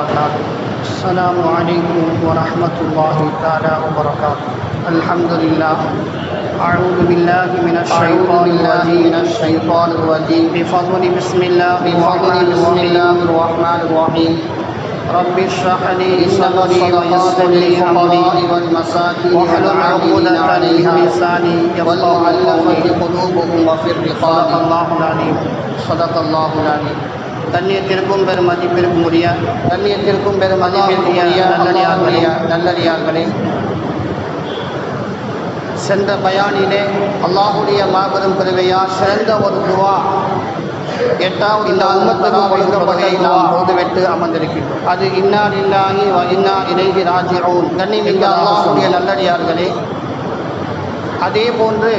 وبرکاتہ السلام علیکم ورحمۃ اللہ تعالیٰ وبرکاتہ الحمد للہ اعوذ باللہ من الشیطان الرجیم من الشیطان الرجیم بفضل بسم اللہ بفضل بسم اللہ الرحمن الرحیم رب اشرح لي صدري ويسر لي امري والمساكين والعاملين عليها لساني والمؤلفة قلوبهم وفي الرقاب. صدق الله العليم صدق الله العليم கண்ணியத்திற்கும் பெரும் மதிப்பிற்கும் உரிய கண்ணியத்திற்கும் பெரும் மதிப்பிற்குரிய நல்லடியார்களே நல்லடியார்களே. நல்லடியார்களே. சென்ற பயானிலே அல்லாஹுடைய மாபெரும் பெருமையால் சிறந்த ஒரு துவா எட்டாவது இந்த உம்மத்துக்கு கொடுக்கப்பட்ட நாம் துவா. ஓதுவிட்டு அமர்ந்திருக்கின்றோம். அது இன்னா இல்லாஹி வ இன்னா இலைஹி ராஜிஊன் கண்ணிமிக்க அல்லாஹுடைய நல்லடியார்களே. அதே போன்று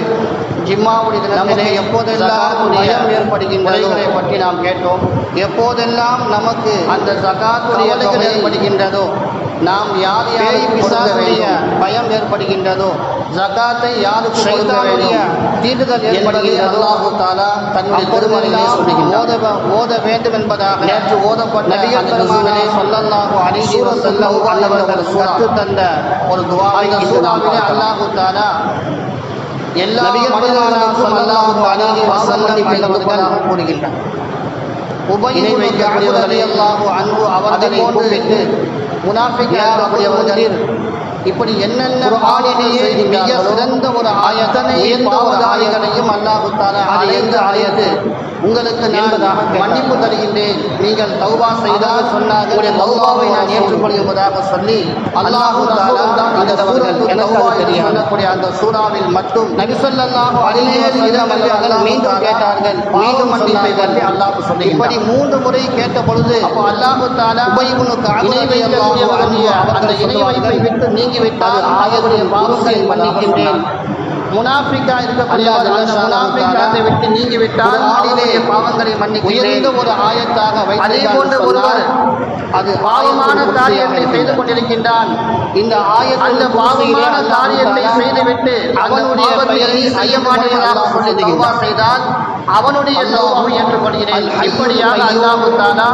ஜிம்மாவுடைய நமக்கு எப்போதெல்லாம் பயம் ஏற்படுகின்றதோ பற்றி நாம் கேட்டோம் எப்போதெல்லாம் நமக்கு அந்த தொகை ஏற்படுகின்றதோ நாம் யார் பிசாசுடைய வேண்டும் பயம் ஏற்படுகின்றதோ ஜகாத்தை யாருக்கு கொடுக்க வேண்டும் தீண்டுதல் ஏற்படுகின்றதோ அல்லாஹு தாலா தன்னுடைய அப்பொழுதெல்லாம் சொல்லுகின்றார் ஓத வேண்டும் என்பதாக நேற்று ஓதப்பட்ட நபிகள் ஜுசுவிலே ஸல்லல்லாஹு அலைஹி வஸல்லம் அவர்கள். கற்றுத் தந்த ஒரு துவாவை. அல்லாஹு தாலா எல்லா மனிதர்களுக்கும் பெருமானார் அல்லாஹு அலைஹி பாவம் வஸல்லம் மன்னிப்பை என்பவர்கள் கூறுகின்றார். உபை இணை இணை வைக்கக்கூடியவர்களே அல்லாஹு அன்பு அவர்களை கூப்பிட்டு முனாஃபிக்காகக்கூடியவர்கள் இப்படி என்னென்ன குர்ஆனிலேயே மிக சிறந்த ஒரு ஆயத்தனை உயர்ந்த ஒரு ஆயங்களையும் அல்லாஹு தாலா அது அது உங்களுக்கு நான். மன்னிப்பு தருகின்றேன். நீங்கள் தௌபா செய்தால் சொன்னார்கள், உங்களுடைய தௌபாவை நான் ஏற்றுக்கொள்வதாக சொல்லி அல்லாஹு. சொல்லக்கூடிய அந்த சூறாவில் மட்டும் நபி ஸல்லல்லாஹு அலைஹி அலைஹி வஸல்லம் வஸல்லம் அவர்கள் மீண்டும் கேட்டார்கள். மீண்டும் மன்னிப்பை பற்றி அல்லாஹ் இப்படி இப்படி மூன்று முறை கேட்ட பொழுது அப்போ அல்லாஹு தாலா அந்த இணை வைப்பை விட்டு நீங்கிவிட்டால் ஆயவுடைய பாவங்களை மன்னிக்கின்றேன். முனாஃபிக்கா இருக்கக்கூடியவர் அந்த முனாஃபிக்காத்தை விட்டு நீங்கிவிட்டால் ஆயுடைய பாவங்களை மன்னிக்கின்றேன் உயர்ந்த ஒரு ஆயத்தாக அதே போன்று ஒருவர் அது பாவமான காரியத்தை செய்து கொண்டிருக்கின்றான். இந்த ஆயத் அந்த பாவமான காரியத்தை செய்துவிட்டு அவனுடைய பெயரை செய்ய மாட்டேன் சொல்லி தௌபா செய்தால் அவனுடைய தௌபாவை ஏற்றுக்கொள்கிறேன் இப்படியாக அல்லாஹு தாலா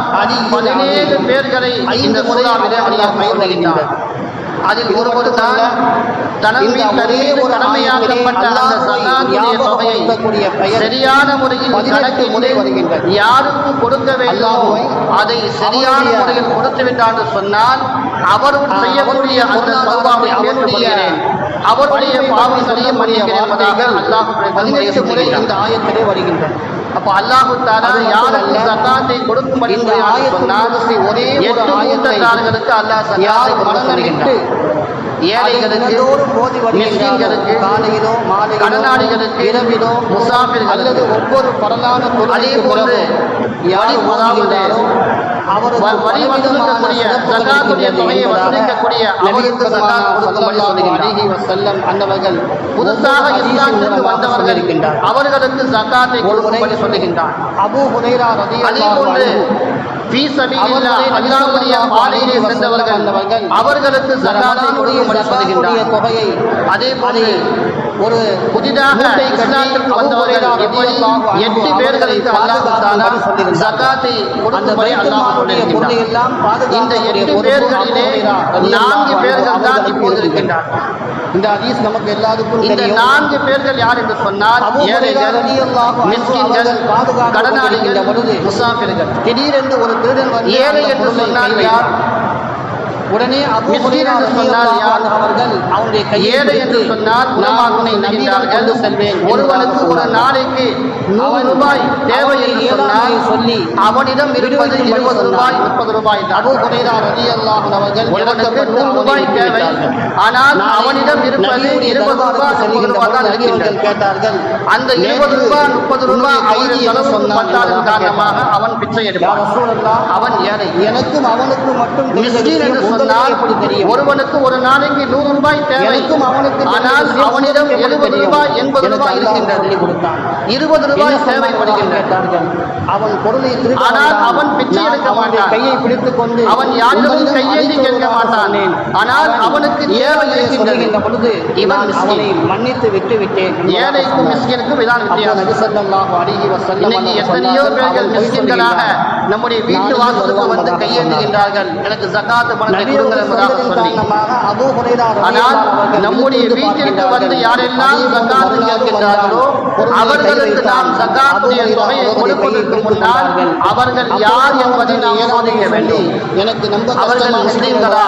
பதினேழு பேர்களை இந்த பயிர்கின்றார் அதில் ஒருவர் தான் தனது ஒரே கடமையாக்கப்பட்ட அந்த சகாத்துடைய தொகையை சரியான முறையில் கணக்கு முறை வருகின்றது. யாருக்கு கொடுக்க வேண்டும் அதை சரியான முறையில் கொடுத்து விட்டார் என்று சொன்னால் அவரும் செய்யக்கூடிய அந்த சௌபாவை ஏற்றுக்கொள்கிறேன். அவருடைய பாவங்களையும் மன்னிக்கிறேன் என்பதாக அல்லாஹ் பதினெட்டு முறை இந்த ஆயத்திலே வருகின்றன. அப்ப அல்லாஹு தாலா யாருக்கு சகாத்தை கொடுக்கும்படி சொன்னால் ஒரே ஆயத்தக்காரர்களுக்கு அல்லாஹ் கொடுக்க சொல்கின்றார் ஏழைகளுக்கு மிஸ்கின்களுக்கு காலையிலோ மாலையிலோ கடனாளிகளுக்கு இரவிலோ முசாஃபிர்கள் அல்லது ஒவ்வொரு பரலான அதே போன்று யார் வரி வசூலிக்கக்கூடிய ஜகாத்துடைய தொகையை வசூலிக்கக்கூடிய அவருக்கு ஜகாத் கொடுக்கும்படி சொல்லுகின்றார். செல்லம் அன்னவர்கள் புதுசாக இஸ்லாத்திற்கு வந்தவர்கள் இருக்கின்றார் அவர்களுக்கு ஜகாத்தை கொடுக்கும்படி சொல்லுகின்றார். அபூ ஹுரைரா அதே ரலியல்லாஹு போன்று அன்ஹு. ஃபீ சபீலில்லாஹ் அல்லாஹ்வுடைய பாதையிலே சென்றவர்கள் அவர்களுக்கு தொகையை அதே போன்று ஒரு புதிதாக இஸ்லாத்திற்கு வந்தவர்கள் இப்படி எட்டு பேர்களுக்கு அல்லாஹ் தாலா ஜகாத்தை கொடுக்கும்படி அல்லாஹ் சொல்லியிருக்கின்றார் இந்த எட்டு பேர்களிலே நான்கு பேர்கள் தான் இப்போது இருக்கின்றார். இந்த ஹதீஸ் நமக்கு எல்லாருக்கும் இந்த நான்கு பேர்கள் யார் என்று சொன்னால் ஏழைகள் மிஸ்கின்கள் கடனாளிகள் முசாஃபிர்கள். திடீரென்று ஒரு திருடன் ஏழை என்று சொன்னால் யார்? உடனே அபூ என்று சொன்னால் ரலியல்லாஹு யார்? அவர்கள் அவருடைய ஏழை என்று சொன்னால் நான் உன்னை நம்பினார்கள் செல்வேன் ஒருவனுக்கு ஒரு நாளைக்கு நூறு ரூபாய் தேவை என்று சொன்னால் சொல்லி அவனிடம் இருப்பது இருபது ரூபாய். முப்பது ரூபாய். அபூ ஹுரைரா ரலியல்லாஹு அன்ஹு அவர்கள் நூறு ரூபாய் தேவை. ஆனால் அவனிடம் இருப்பது இருபது ரூபாய் முப்பது ரூபாய் தான் இருக்கின்றது. கேட்டார்கள் அந்த இருபது ரூபாய் முப்பது ரூபாய் பட்டாளின் என்பதாக காரணமாக. அவன் பிச்சை எடுப்பான் அவன் ஏழை எனக்கும் அவனுக்கும் மட்டும் மிஸ்கின் என்று சொன்னால் ஒருவனுக்கு ஒரு நாளைக்கு நூறு ரூபாய் தேவை. ஆனால் அவனிடம் எழுபது ரூபாய் எண்பது ரூபாய் இருக்கின்றது. இருபது ரூபாய் தேவைப்படுகின்றது. அவன் பொருளை ஆனால் அவன் பிச்சை எடுக்க மாட்டான். கையை பிடித்துக் கொண்டு அவன் யாரிடமும் கையேந்தி கேட்க மாட்டான். ஆனால் அவனுக்கு தேவை இருக்கின்ற பொழுது இவன் அவனை மன்னித்து விட்டு விட்டேன் ஏழைக்கும் மிஸ்கினுக்கும் இதான் வித்தியாசம். நபிசல்லாஹு அலிஹி வசல்லம் இன்னைக்கு எத்தனையோ பேர்கள் மிஸ்கின்களாக நம்முடைய வீட்டு வாசலுக்கு வந்து கையேந்துகின்றார்கள். எனக்கு சகாத்து பணத்தை ஆனால் நம்முடைய வீட்டிற்கு வந்து யாரெல்லாம் சக்காத்து கேட்கின்றார்களோ அவர்களுக்கு நாம் சக்காத்துடைய தொகையை கொடுப்பதற்கு முன்னால் அவர்கள் யார் என்பதை நாம் சோதிக்க வேண்டும். எனக்கு நம்ப அவர்கள் முஸ்லீம்களா?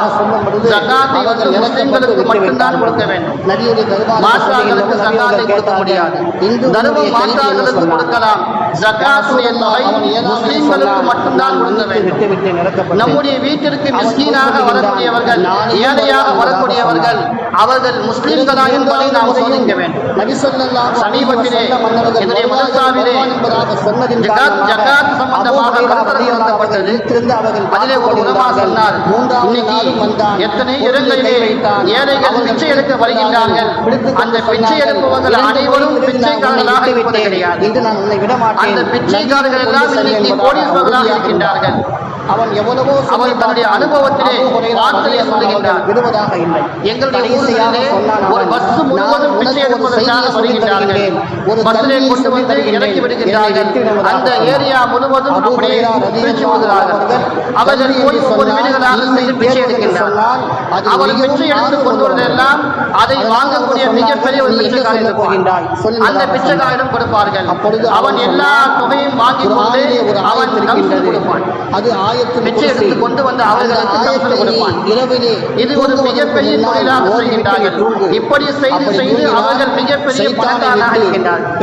சக்காத்தை வந்து முஸ்லீம்களுக்கு மட்டும்தான் கொடுக்க வேண்டும். மாஸ்டார்களுக்கு சக்காத்தை கொடுக்க முடியாது. தர்மம் மாஸ்டார்களுக்கு கொடுக்கலாம். ஜக்காத்துடைய தொகை முஸ்லீம்களுக்கு மட்டும்தான் கொடுக்க வேண்டும். நம்முடைய வீட்டிற்கு மிஸ்கீனாக வரக்கூடியவர்கள் ஏழையாக வரக்கூடியவர்கள் அவர்கள் முஸ்லிம்களா என்பதை நாம் சோதிக்க வேண்டும். சமீபத்திலே என்னுடைய மதத்தாவிலே ஜகாத் ஜகாத் சம்பந்தமாக கருத்தரங்கு நடத்தப்பட்டது அதிலே ஒரு உணவா சொன்னார் இன்னைக்கு எத்தனை இடங்களிலே ஏழைகள் வருகின்றார்கள். அந்த பிச்சை எடுப்பவர்கள் அனைவரும் இருக்கின்றார்கள். அவன் எவ்வளவோ அவன் தன்னுடைய அனுபவத்திலே வார்த்தையை சொல்லுகின்றான். விடுவதாக இல்லை. எங்களுடைய ஒரு பஸ் முழுவதும் வருகின்றார்கள் ஒரு பஸ்ஸிலே கொண்டு வந்து இறக்கி விடுகின்றார்கள். அந்த ஏரியா முழுவதும் அப்படியே பிரிச்சு விடுகிறார்கள். அவர்கள் போய் ஒவ்வொரு வீடுகளாக செய்து பிச்சை எடுக்கின்றார். அவள் பிச்சை எடுத்து கொண்டு அதை வாங்கக்கூடிய மிகப்பெரிய ஒரு பிச்சைக்காரன் போகின்றார் அந்த பிச்சைக்காரிடம் கொடுப்பார்கள். அப்பொழுது அவன் எல்லா தொகையும் வாங்கி கொண்டு அவன் கொடுப்பான். அது ஆயிரம் கொண்டு வந்து அவர்களுக்கு இது ஒரு மிகப்பெரிய இப்படி செய்து செய்து அவர்கள் மிகப்பெரிய பணக்காரனாக இருக்கின்றார்கள்.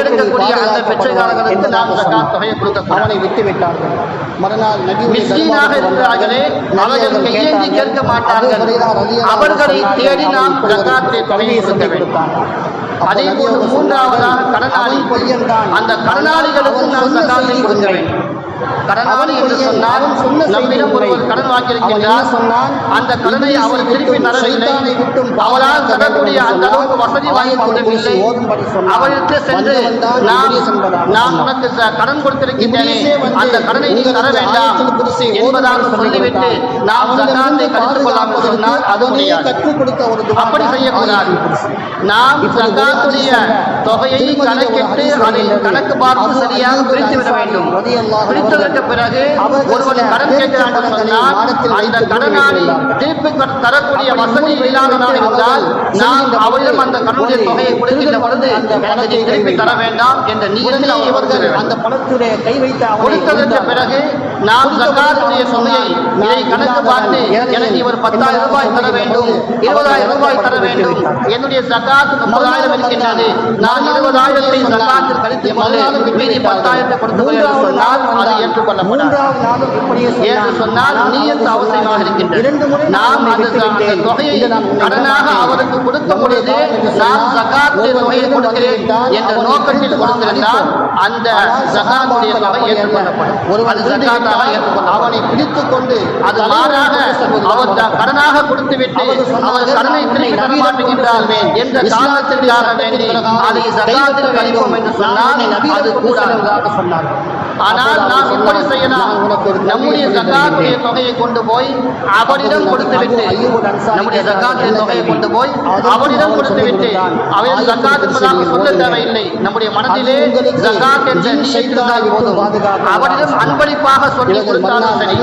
எடுக்கக்கூடிய அந்த பிச்சைக்காரர்களுக்கு நாம் சக்காத் தொகையை கொடுக்க அவனை விட்டுவிட்டார்கள். மறுநாள் மிஸ்கீனாக இருக்கிறார்களே அவர்கள் கையேந்தி கேட்க மாட்டார்கள். அவர்களை தேடி நாம் சக்காத்திலே தொகையை கொடுக்க வேண்டும். அதே போன்று மூன்றாவதாக கடனாளி? அந்த கடனாளிகளுக்கும் நாம் சகாத்தை கொடுக்க வேண்டும். கடனாளி என்று சொன்னால் நம்மிடம் கடன் வாங்கியிருக்கின்றார் அந்த கடனை அவர் திருப்பி வசதி வாங்கி சொல்லிவிட்டு நாம் அது கற்றுக் கொடுத்த ஒரு அப்படி செய்யக்கூடாது. நாம் சகாத்துடைய தொகையை கணக்கிட்டு அதை கணக்கு பார்த்து சரியாக பிரித்து விட வேண்டும். முடித்ததற்கு பிறகு ஒருவர் கடன் கேட்கிறார்கள் அந்த கடனாளி திருப்பி தரக்கூடிய வசதி இல்லாததாக இருந்தால் நாம் அவரிடம் அந்த கடனுடைய தொகையை கொடுக்கின்ற பொழுது எனக்கு திருப்பி தர வேண்டாம் என்ற நீதியை அவர்கள் அந்த பணத்துடைய கை வைத்த கொடுத்ததற்கு பிறகு நாம் சர்க்காருடைய சொந்தையை இதை கணக்கு பார்த்து எனக்கு இவர் பத்தாயிரம் ரூபாய் தர வேண்டும் இருபதாயிரம் ரூபாய் தர வேண்டும். என்னுடைய சக்காத்து முப்பதாயிரம் இருக்கின்றது. நான் இருபதாயிரத்தை சக்காத்தில் கழித்து மீதி பத்தாயிரத்தை கொடுத்து சொன்னால் அதை ஏற்றுக்கொள்ளப்படும். அவனை பிடித்து கொண்டு அது மாறாக அவர் கடனாக கொடுத்துவிட்டு அவர் கடனை திருப்பி தர என்ற காரணத்திற்காக வேண்டி அதை சகாத்தில் கழிப்போம் என்று சொன்னால் சொன்னார். ஆனால் நாம் இப்படி செய்யலாம்? நம்முடைய ஜகாத்திய தொகையை கொண்டு போய் அவரிடம் கொடுத்துவிட்டு நம்முடைய ஜகாத்திய தொகையை கொண்டு போய் அவரிடம் கொடுத்துவிட்டு அவரிடம் ஜகாத் சொல்ல தேவையில்லை. நம்முடைய மனதிலே ஜகாத் என்ற போதும். அவரிடம் அன்பளிப்பாக சொல்லி கொடுத்தாலும் சரி.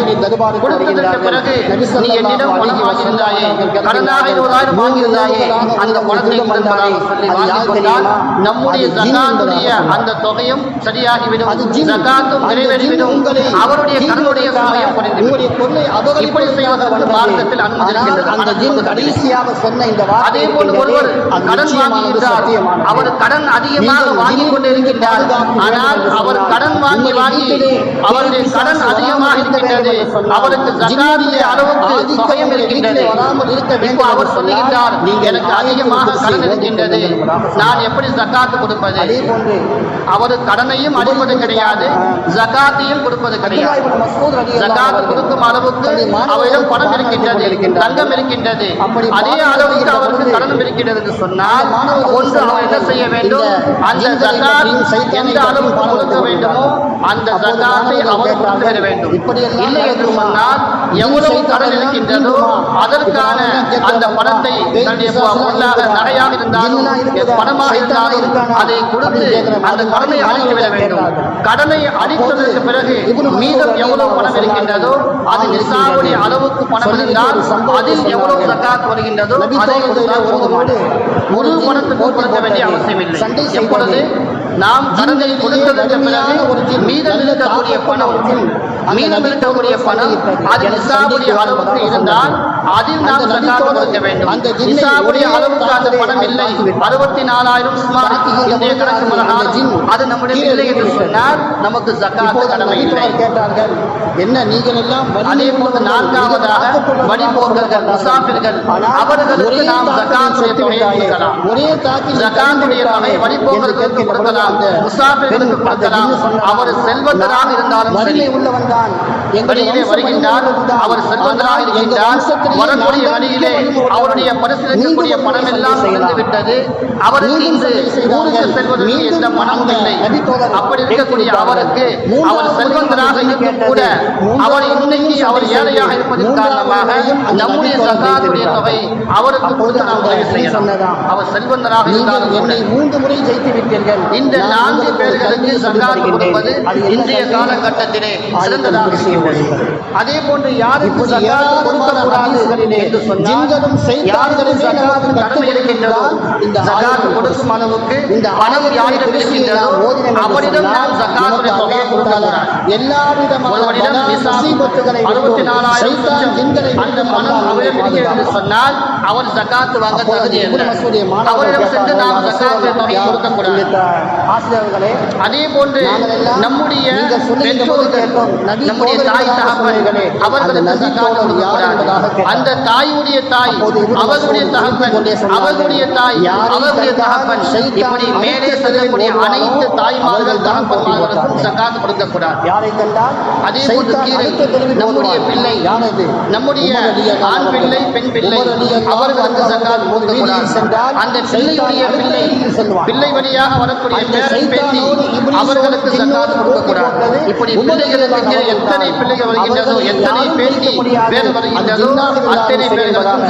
கொடுத்ததற்கு பிறகு நீ என்னிடம் பணம் வாங்கியிருந்தாயே? கடனாக இருபதாயிரம் வாங்கியிருந்தாயே? அந்த பணத்தை கொடுப்பதாக சொல்லி வாங்கிக் கொண்டால் நம்முடைய ஜகாத்துடைய அந்த தொகையும் சரியாகிவிடும். ஜகாத் காத்தும் நிறைவேறிவிடும். அவருடைய கண்ணுடைய சமயம் உங்களுடைய இப்படி செய்வதற்கு மார்க்கத்தில் அனுமதிக்கின்றது கடைசியாக சொன்ன இந்த அதே போல் ஒருவர் கடன் வாங்குகின்றார் அவர் கடன் அதிகமாக வாங்கி கொண்டிருக்கின்றார். ஆனால் அவர் கடன் வாங்கி வாங்கி அவருடைய கடன் அதிகமாக இருக்கின்றது அவருக்கு ஜினாதிய அளவுக்கு தொகையும் இருக்கின்றது. இப்போ அவர் சொல்லுகின்றார் எனக்கு அதிகமாக கடன் இருக்கின்றது. நான் எப்படி ஜக்காத்து கொடுப்பது? அவர் கடனையும் அடிப்பது கிடையாது ஜக்காத்தையும் கொடுப்பது கிடையாது. ஜக்காத்து கொடுக்கும் அளவுக்கு அவரிடம் பணம் இருக்கின்றது தங்கம் இருக்கின்றது. அதே அளவுக்கு அவருக்கு கடனும் இருக்கின்றது சொன்னால் ஒன்று அவர் என்ன செய்ய வேண்டும்? அந்த ஜக்காத் எந்த அளவுக்கு கொடுக்க வேண்டுமோ அந்த ஜக்காத்தை அவர் கொடுத்து வேண்டும். இப்படி இல்லை என்று சொன்னால் எவ்வளவு கடன் இருக்கின்றதோ அதற்கான அந்த படத்தை பணத்தை தன்னுடைய பொருளாக இருந்தாலும் ஜின்லாம் பணமாக இருந்தாலும் அதை கொடுத்து அந்த கடனை மாதிரி விட வேண்டும். கடனை அழித்ததற்கு பிறகு மீதம் எவ்வளவு பணம் இருக்கின்றதோ அது நிசாவுடைய அளவுக்கு பணம் இருந்தால் அதில் எவ்வளவு சக்காத்து வருகின்றதோ அதை ஒரு பணத்துக்கு போட்டி கொடுக்க வேண்டிய அவசியம் இல்லை எப்பொழுது? நாம் கடனை கொடுத்ததற்கு பிறகு மீதம் இருக்கக்கூடிய பணம் மீதம் இருக்கக்கூடிய பணம். அது நிசாவுடைய அளவுக்கு இருந்தால் அதில் நாம் தோழர்கள் கொடுக்க வேண்டும் அந்த நிசாவுடைய அளவுக்கு அந்த பணம் இல்லை தாக்கி. அறுபத்தி நாலாயிரம் சுமார் இன்றைய கணக்கு அந்த பிரகாரம் ஜின் அது நம்முடைய இல்லை என்று சொன்னால் நமக்கு அந்த கடமை இல்லை கேட்டார்கள் என்ன நீங்கள் எல்லாம் அதே போன்று நான்காவதாக வழிபோக்கர்கள் முசாஃபிர்கள் அவர்களுக்கு ஒரே நாம் செத்து தொகையை. கொடுக்கலாம் ஒரே தாக்கில் ஜகாத்துடைய செத்து தொகை வழிபோக்கர்களுக்கு கேட்கின்ற கொடுக்கலாம் அந்த முசாஃபிர்களுக்கு கொடுக்கலாம் அவர் செல்வந்தராக இருந்தாலும் வலிமை உள்ளவன் தான். வழியிலே வருகின்றார். அவர் செல்வந்தராக இருக்கின்றார். வரக்கூடிய வழியிலே அவருடைய பரிசீலிக்கக்கூடிய பணம் எல்லாம் விட்டது அவருக்கு ஊருக்கு செல்வதற்கு எந்த பணமும் இல்லை. அப்படி இருக்கக்கூடிய அவருக்கு அவர் செல்வந்தராக இருந்தும் கூட அவர் இன்னைக்கு அவர் ஏழையாக இருப்பதன் காரணமாக நம்முடைய சகாதுடைய தொகை அவருக்கு கொடுத்து நாம் உதவி செய்யலாம். அவர் செல்வந்தராக இருந்தாலும் கூட என்னை மூன்று முறை ஜெயித்து விட்டீர்கள். இந்த நான் நான்கு பேர்களுக்கு கொடுத்து கொடுப்பது இன்றைய? காலகட்டத்திலே சிறந்ததாக இருக்கிறது அதே போன்று யாருக்கு ஏராளமான கொடுக்கக்கூடாது என்று சொன்னால் ஜின்களும் இந்த கொடுக்கும் அளவுக்கு இந்த ஆயத்தை யாரிடம் இருக்கின்றதோ அவரிடம் நாம் தொகையை கொடுக்கக்கூடாது எல்லா விதமான முசீபத்துகளை அறுபத்தி நாலாயிரம் ஜின்களை அந்த அல்லாஹ் அவரிடம் இருக்கிறது என்று. சொன்னால் அவர் ஜகாத் வாங்க தகுதி அவரிடம் சென்று நாம் ஜகாத்துடைய தொகையை "யா கொடுக்கக்கூடாது. உள்ளிட்ட ஆசிரியர்களே அதே போன்று நம்முடைய பெற்றோர்கள் தாய் தகப்பன் சொன்னீர்களே, அந்த அவர்களுக்கு. அந்த தாயுடைய தாய் அவர்களுடைய தகப்பன் அவர்களுடைய தாய் அவர்களுடைய தகப்பன். இப்படி மேலே செல்லக்கூடிய அனைத்து தாய்மார்கள் தகப்பன்மார்களுக்கும் ஜகாத் கொடுக்கக்கூடாது. அதே போன்று கீழே நம்முடைய. பிள்ளை நம்முடைய ஆண். பிள்ளை பெண் பிள்ளை அவர்களுக்கு ஒரு கொடுக்கக்கூடாது. அந்த பிள்ளையுடைய பிள்ளை. பிள்ளை வழியாக வரக்கூடிய பேரன் இப்லீஸோடு அவர்களுக்கு ஜகாத் கொடுக்கக்கூடாது. இப்படி பிள்ளைகளுக்கு எத்தனை பிள்ளைகள் வருகின்றதோ எத்தனை. வேறு வருகின்றதோ அத்தனை பேர்களுக்கும்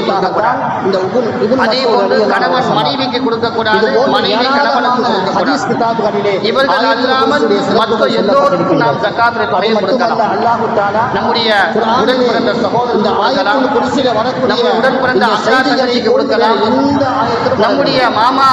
கொடுக்கக்கூடாது. அதே போன்று கணவன் மனைவிக்கு கொடுக்கக்கூடாது மனைவி கணவனுக்கு கொடுக்கக்கூடாது. இவர்கள் அல்லாமல் மற்ற எல்லோருக்கும் நாம் கொடுக்கலாம். நம்முடைய உடன் பிறந்த கொடுக்கலாம். நம்ம உடன் பிறந்த அக்கா தங்கச்சிக்கு நம்முடைய மாமா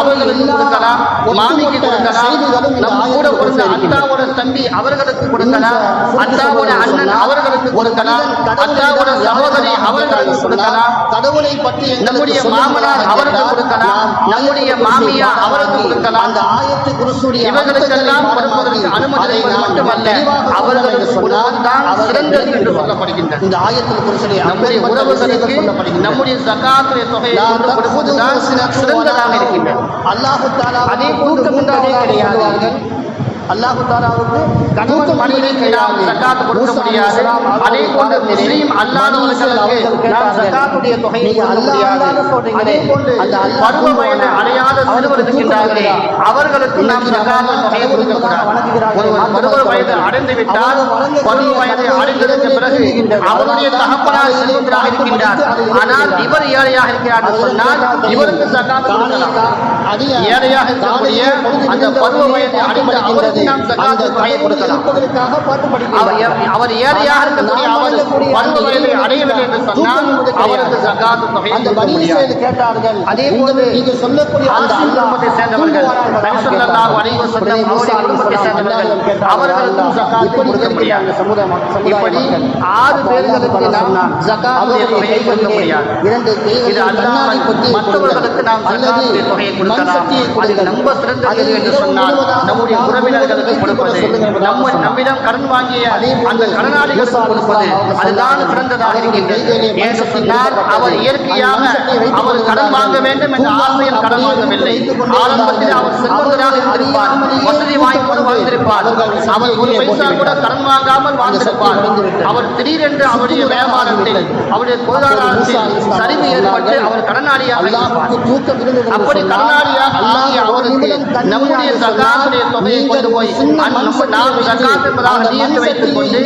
அவர்களுக்கு கொடுக்கலாம். மாமிக்கு கொடுக்கலாம். செய்திகளும் இந்த நம் கூட பிறந்த. அத்தாவோட தம்பி அவர்களுக்கு கொடுக்கலாம். அத்தாவோட அண்ணன் அவர்களுக்கு கொடுக்கலாம் அத்தாவோட சகோதரி அவர்களுக்கு கொடுக்கலாம் கடவுளை பற்றி நம்முடைய மாமனார் அவருக்கு கொடுக்கலாம். நாம் நம்முடைய மாமியார் அவருக்கு கொடுக்கலாம். அந்த ஆயத்து குருசுடைய இவர்களுக்கெல்லாம் கொடுப்பதற்கு அனுமதி மட்டுமல்ல அவர்களுக்கு என்று சொன்னால், கொடுப்பதுதான் அவர்கள் சிறந்தது என்று. சொல்லப்படுகின்றது இந்த ஆயத்தில் குருசுடைய நம்முடைய உறவுகளுக்கு சொல்லப்படுகின்றன. நம்முடைய ஜகாத்துடைய தொகையை கொடுப்பதுதான் சிறந்ததாக இருக்கின்றது அல்லாஹு அதே தூக்கமுண்டதே மூன்றாவதாக கிடையாது. அல்லாஹு தாலாவுக்கு கணவன் மனைவிக்கு நாம். ஜகாத் கொடுக்க முடியாது அதே போன்று முஸ்லீம் அல்லாதவர்களுக்கு நாம் கேட்டார்கள். ஜகாத்துடைய தொகையை கொடுக்க முடியாது. அதே போன்று பருவ வயது அடையாத சிறுவர் இருக்கின்றார்களே அவர்களுக்கு நாம் நம்ம தொகையை கொடுக்க கூடாது. ஒருவர் பருவ வயது அடைந்து விட்டால் பருவ வயது அடைந்ததற்கு பிறகு அவருடைய தகப்பனார் செல்வந்தராக இருக்கின்றார் ஆனால் இவர் ஏழையாக இருக்கிறார் சொன்னால் இவருக்கு ஜகாத் கொடுக்கலாம் ஏழையாக இருக்கக்கூடிய அந்த பருவ வயது அடைந்த அவருக்கு நாம் ஜகாத் தொகையை கொடுக்கலாம். அவர் ஏ- அவர் ஏழையாக இருக்கக்கூடிய அவர் பருவ வயதை அடையவில்லை என்று சொன்னால் அவருக்கு ஜகாத் தொகையை அந்த கொடுக்க முடியாது. கேட்டார்கள் அதே போன்று நீங்க சொல்லக்கூடிய அந்த ஆசிம் அல்லாஹ் குடும்பத்தை சேர்ந்தவர்கள் நபிசல்லாஹு அலைஹி வஸல்லம் அவருடைய குடும்பத்தை சேர்ந்தவர்கள் அவர்களுக்கும் ஜகாத் கொடுக்க முடியாது. இப்படி ஆறு பேர்களுக்கு நாம் தொகையை கொடுக்க முடியாது. இது மற்றவர்களுக்கு நாம் தொகையை கொடுக்கலாம் அது ரொம்ப சிறந்தது என்று சொன்னால் நம்முடைய உறவினர்களுக்கு கொடுப்பது நம்ம நம்மிடம் கடன் வாங்கிய அந்த கடனாளிகளுக்கு கொடுப்பது அதுதான் சிறந்ததாக இருக்கின்றது என்று சொன்னால் அவர் இயற்கையாக அவர் கடன் வாங்க வேண்டும் என்ற ஆசையில் கடன் வாங்கவில்லை. ஆரம்பத்தில் அவர் செல்வந்தராக இருந்திருப்பார். வசதி வாய்ப்போடு வாழ்ந்திருப்பார் அவர் ஒரு பைசா கூட கடன் வாங்காமல் வாழ்ந்திருப்பார். அவர் திடீரென்று அவருடைய வியாபாரத்தில் அவருடைய பொருளாதாரத்தில் சரிவு ஏற்பட்டு அவர் கடனாளியாக இருப்பார். அப்படி கடனாளியாக ஆகிய அவருக்கு நம்முடைய சகாசுடைய தொகையை கொண்டு போய் அன்~ நம்ம நாம் சகாத் என்பதாக நியத்து வைத்துக் கொண்டு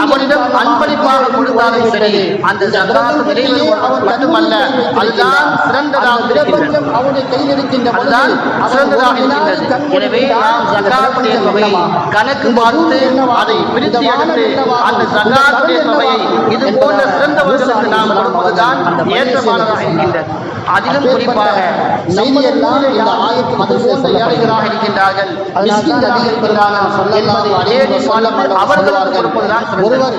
அவரிடம் அன்பளிப்பாக கொடுத்தாலும் சரி அந்த சகாத் நிறைவேறுவது மட்டுமல்ல அதுதான் சிறந்ததாக இருக்கின்றது அதுதான் சிறந்ததாக இருக்கின்றது எனவே நாம் ஜகாத்துடைய தொகையை கணக்கு பார்த்து அதை பிரித்து எடுத்து அந்த ஜகாத்துடைய தொகையை இது போன்ற சிறந்தவர்களுக்கு நாம் கொடுப்பதுதான் ஏற்றமானதாக இருக்கின்றது. அதிலும் குறிப்பாக நம்ம செய்தியெல்லாம் இந்த ஆயத்தில் இருக்கின்றார்கள் மிஸ்கின்களாக இருக்கின்றார்கள் என்பதை தேடி பார்த்து அவர்களுக்கு கொடுப்பதுதான் ஒருவர்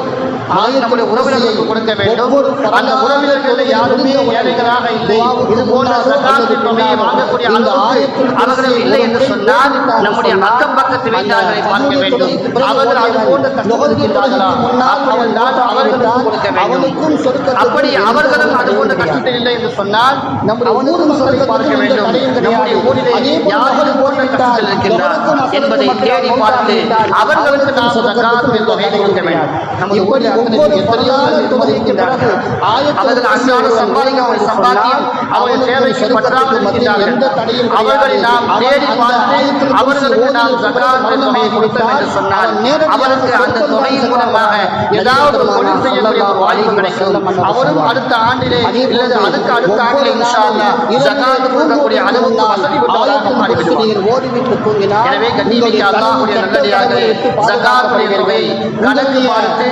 நம்முடைய உறவினர்களுக்கு கொடுக்க வேண்டும். அந்த உறவினர்கள் யாருமே ஏழைகளாக இல்லை. இது போன்ற சகாத்து தொகையை வாங்கக்கூடிய அளவுக்கு அவர்கள் இல்லை என்று சொன்னால் நம்முடைய அக்கம் பக்கத்து வீட்டார்களை பார்க்க வேண்டும். அவர்கள் அது போன்ற கஷ்டம் இருக்கின்றார்களா அப்படி தான் அவர்களுக்கு கொடுக்க வேண்டும். அப்படி அவர்களும் அது போன்ற கஷ்டத்தில் இல்லை என்று சொன்னால் நம்முடைய ஊர் மக்களை பார்க்க வேண்டும். நம்முடைய ஊரிலே யாரும் போன்ற கஷ்டத்தில் இருக்கின்றார் என்பதை தேடி பார்த்து அவர்களுக்கு நாம் தொகையை கொடுக்க வேண்டும். நமது ஊரில் அத்தனை எத்தனையோ பேர் இருக்கின்றார்கள் அவர்கள் அன்றாட சம்பாதிக்கக்கூடிய சம்பாத்தியம் அவர்கள் தேவைக்கு பற்றாமல் இருக்கின்றார்கள் அவர்களை நாம் தேடி பார்த்து அவர்களுக்கு நாம் சக்காத்துடைய தொகையை கொடுத்தோம் என்று சொன்னால் அவருக்கு அந்த தொகையின் மூலமாக ஏதாவது ஒரு தொழில் செய்யக்கூடிய ஒரு வாய்ப்பு கிடைக்கும் அவரும் அடுத்த ஆண்டிலே இல்லது அதுக்கு அடுத்த ஆண்டிலே இன்ஷா அல்லாஹ் ஜகாத் கொடுக்கக்கூடிய அளவுக்கு வசதி உள்ளவராக மாறிவிடுவார் ஓடிவிட்டு தூங்கினார் எனவே கண்ணிமிக்க அல்லாஹ்வுடைய நல்லடியார்களே ஜகாத்துடைய தொகையை கணக்கு பார்த்து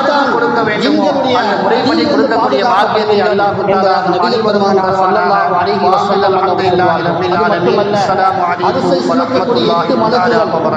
யாருக்கு கொடுக்க வேண்டுமோ? அந்த முறைப்படி கொடுக்கக்கூடிய பாக்கியத்தை அல்லாஹ் நபிகள் பெருமானார் ஸல்லல்லாஹு அலைஹி வஸல்லம். அல்ஹம்துலில்லாஹி ரப்பில் ஆலமீன். அஸ்ஸலாமு அலைக்கும் வ ரஹ்மத்துல்லாஹி வ பரகாத்துஹு